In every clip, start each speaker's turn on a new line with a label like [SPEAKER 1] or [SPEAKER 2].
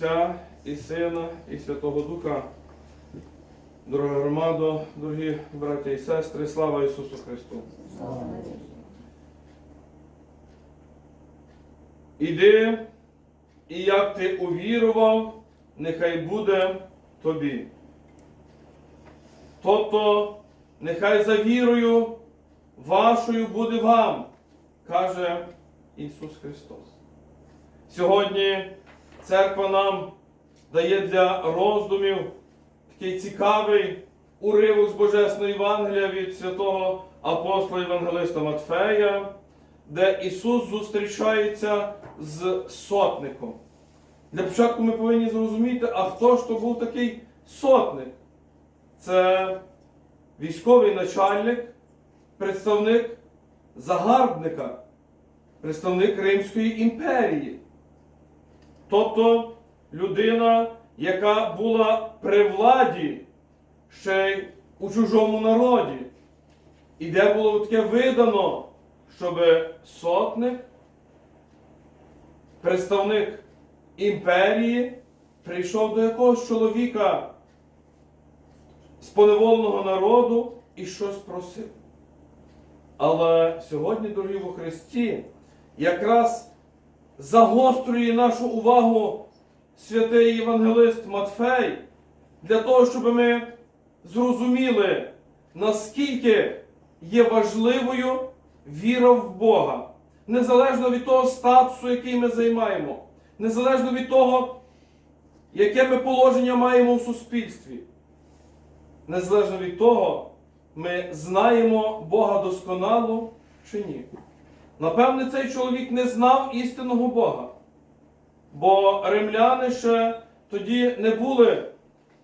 [SPEAKER 1] Отця і Сина, і Святого Духа. Дорога громадо, дорогі браті і сестри, слава Ісусу Христу! Іди, і як ти увірував, нехай буде тобі. Тобто, нехай за вірою вашою буде вам, каже Ісус Христос. Сьогодні церква нам дає для роздумів такий цікавий уривок з Божесного Євангелія від святого апостола Євангелиста Матфея, де Ісус зустрічається з сотником. Для початку ми повинні зрозуміти, а хто ж то був такий сотник? Це військовий начальник, представник загарбника, представник Римської імперії. Тобто людина, яка була при владі ще й у чужому народі, і де було таке видано, щоб сотник, представник імперії, прийшов до якогось чоловіка з поневоленого народу і щось просив. Але сьогодні, дорогі во Христі, якраз загострює нашу увагу святий Євангелист Матфей для того, щоб ми зрозуміли, наскільки є важливою віра в Бога, незалежно від того статусу, який ми займаємо, незалежно від того, яке ми положення маємо в суспільстві. Незалежно від того, ми знаємо Бога досконало чи ні. Напевне, цей чоловік не знав істинного Бога. Бо римляни ще тоді не були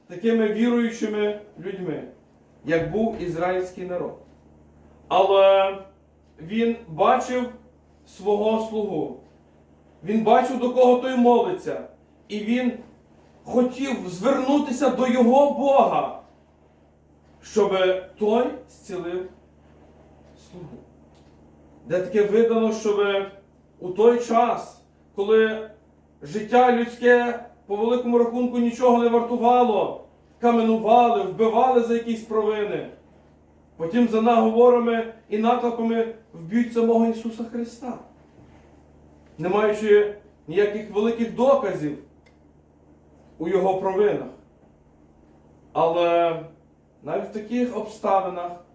[SPEAKER 1] такими віруючими людьми, як був ізраїльський народ. Але він бачив свого слугу. Він бачив, до кого той молиться. І він хотів звернутися до його Бога, щоб той зцілив слугу. Де таке видано, щоб у той час, коли життя людське по великому рахунку нічого не вартувало, каменували, вбивали за якісь провини, потім за наговорами і наклепами вб'ють самого Ісуса Христа, не маючи ніяких великих доказів у Його провинах. Але навіть в таких обставинах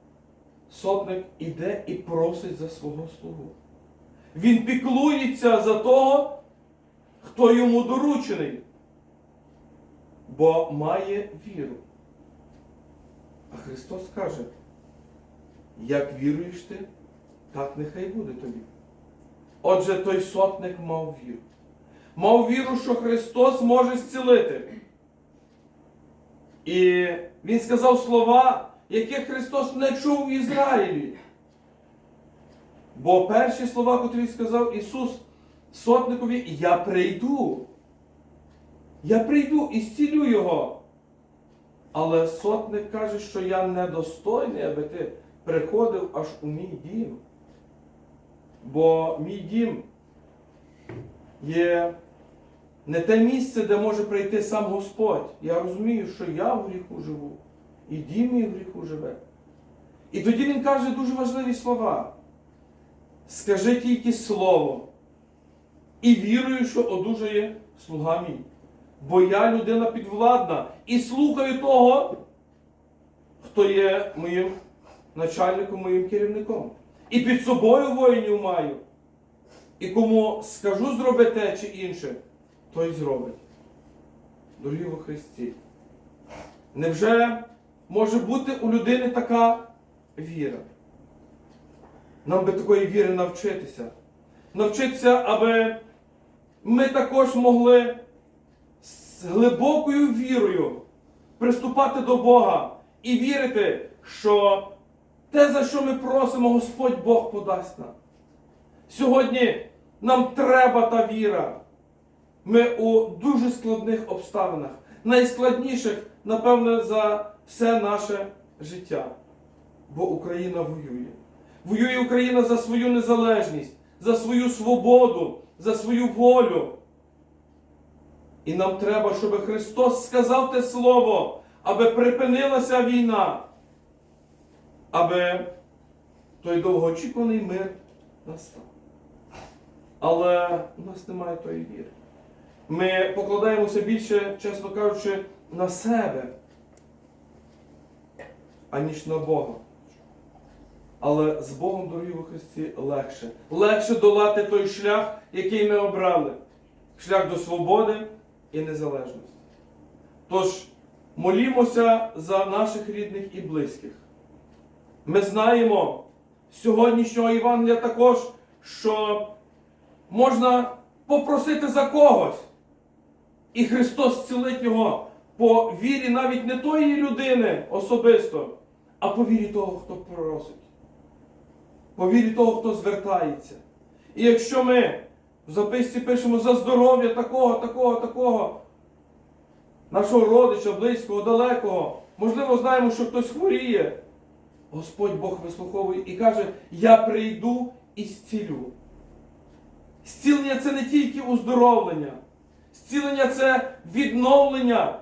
[SPEAKER 1] сотник іде і просить за свого слугу. Він піклується за того, хто йому доручений, бо має віру. А Христос каже, як віруєш ти, так нехай буде тобі. Отже, той сотник мав віру. Мав віру, що Христос може зцілити. І він сказав слова, яких Христос не чув в Ізраїлі. Бо перші слова, котрі сказав Ісус сотникові, я прийду. Я прийду і зцілю його. Але сотник каже, що я недостойний, аби ти приходив аж у мій дім. Бо мій дім є не те місце, де може прийти сам Господь. Я розумію, що я в гріху живу, і дім в гріху живе. І тоді він каже дуже важливі слова. Скажи тільки слово. І вірую, що одужає слуга мій. Бо я людина підвладна і слухаю того, хто є моїм начальником, моїм керівником. І під собою воїнів маю. І кому скажу зроби те чи інше, той зробить. Дорогі во Христі. Невже може бути у людини така віра? Нам би такої віри навчитися. Навчитися, аби ми також могли з глибокою вірою приступати до Бога і вірити, що те, за що ми просимо, Господь Бог подасть нам. Сьогодні нам треба та віра. Ми у дуже складних обставинах, найскладніших, напевне, за все наше життя. Бо Україна воює. Воює Україна за свою незалежність, за свою свободу, за свою волю. І нам треба, щоб Христос сказав те Слово, аби припинилася війна, аби той довгоочікуваний мир настав. Але у нас немає тої віри. Ми покладаємося більше, чесно кажучи, на себе, аніж на Бога. Але з Богом, дорогі у Христі, легше. Легше долати той шлях, який ми обрали. Шлях до свободи і незалежності. Тож молімося за наших рідних і близьких. Ми знаємо з сьогоднішнього Євангелія також, що можна попросити за когось. І Христос зцілить його по вірі навіть не тої людини особисто, а по вірі того, хто просить. По вірі того, хто звертається. І якщо ми в записці пишемо за здоров'я такого, такого, такого, нашого родича, близького, далекого, можливо, знаємо, що хтось хворіє, Господь Бог вислуховує і каже: Я прийду і зцілю. Зцілення це не тільки уздоровлення. Зцілення це відновлення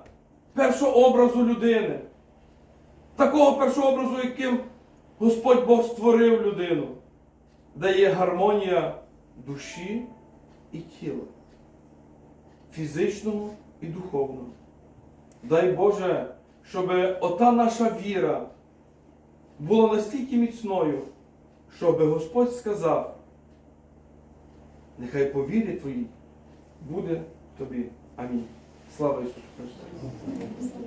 [SPEAKER 1] першого образу людини. Такого першообразу, яким Господь Бог створив людину, де є гармонія душі і тіла, фізичного і духовного. Дай Боже, щоб ота наша віра була настільки міцною, щоб Господь сказав, нехай по вірі твоїй буде тобі. Амінь. Слава Ісусу Христу!